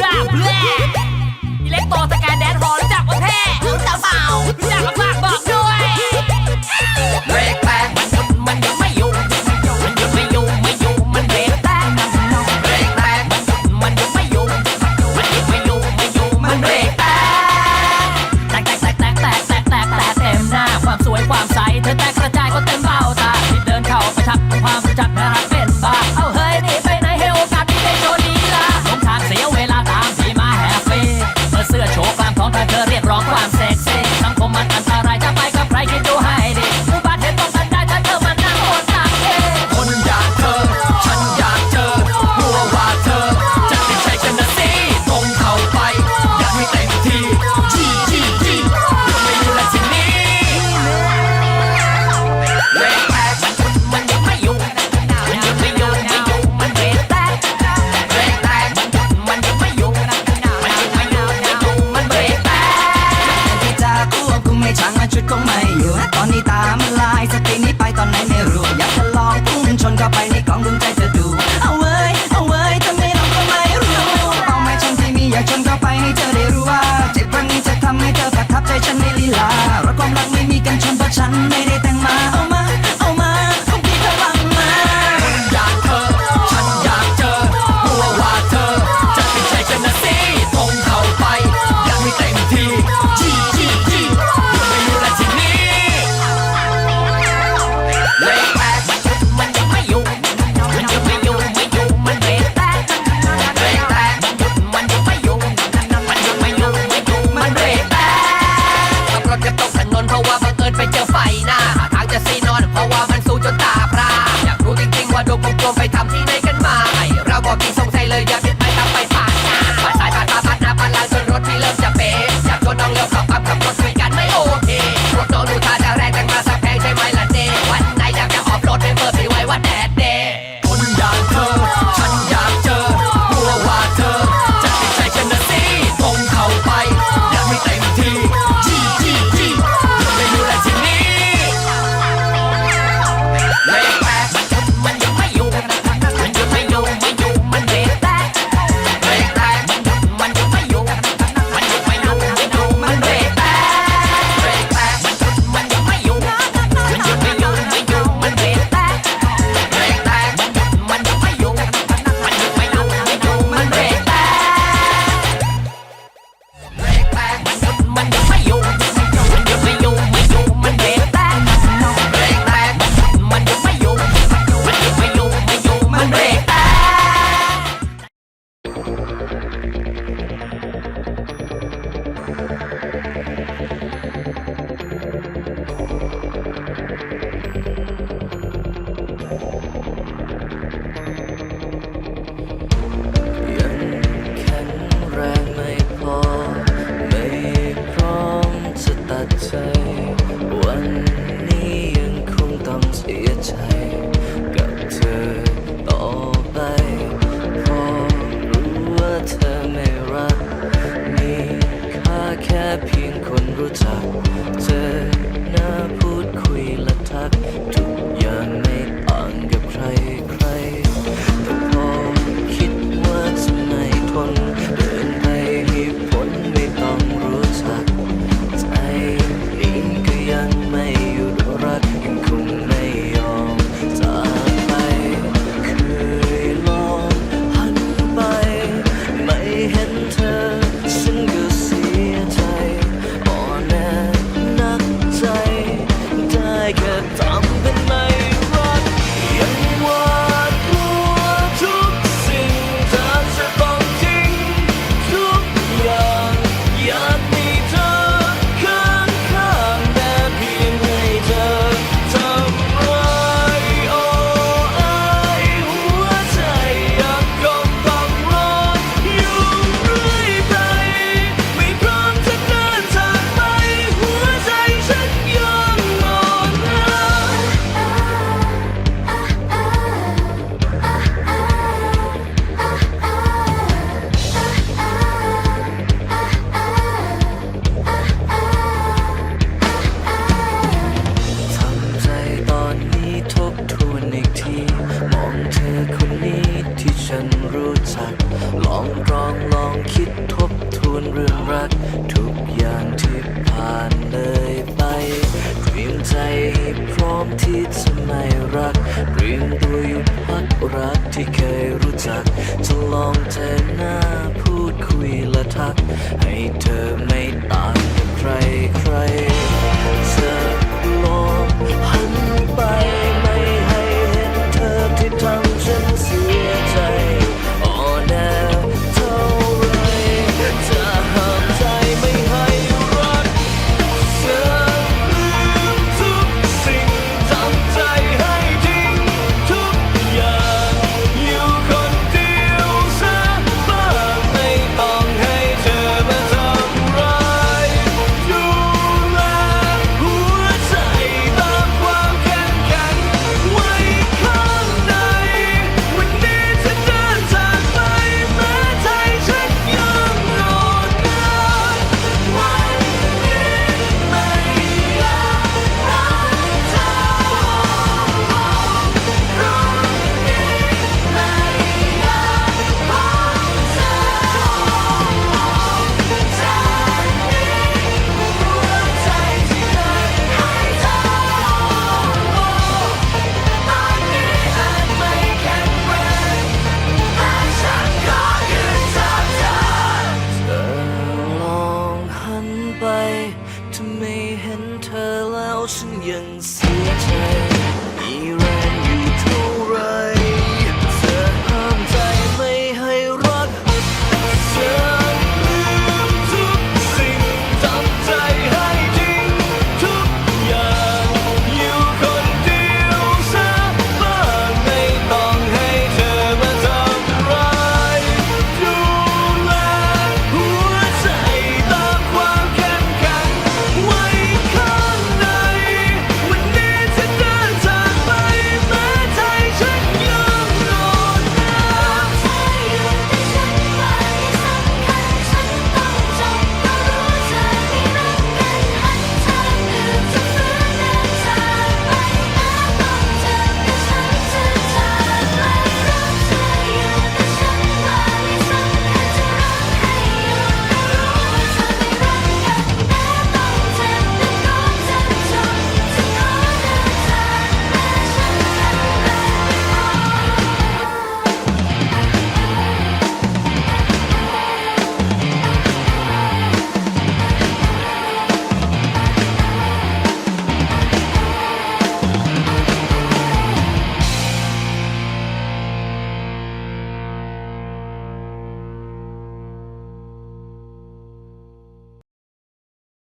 เล็กโตสแกนแดนฮอลรู้จักว่าเท่รู้จัเปารู้จักมากบอกด้วยเบรกแตกมันหยุดมันยังไม่อยู่มันหยุดไม่อยู่ไม่อยู่มันเบรกแตกเบรกแตกมันหยุดมันยังไม่อยู่มันหยุดไม่อยู่ไม่อยู่มันเบรกแตกแตกแตกแตกแตกแตกแตกแตกเต็มหน้าความสวยความใสเธอแตกกระจายก็เต็มเบ้าตาที่เดินเข้าประทับความประจับ องตรองลองคิดทบทวนเรื่องรัก ทุกอย่างที่ผ่านเลยไปเตรียมใจพร้อมที่จะไม่รักเตรียมตัวหยุดพักรักที่เคยรู้จัก จะลองเธอหน้าพูดคุยและทัก ให้เธอไม่ตา dừng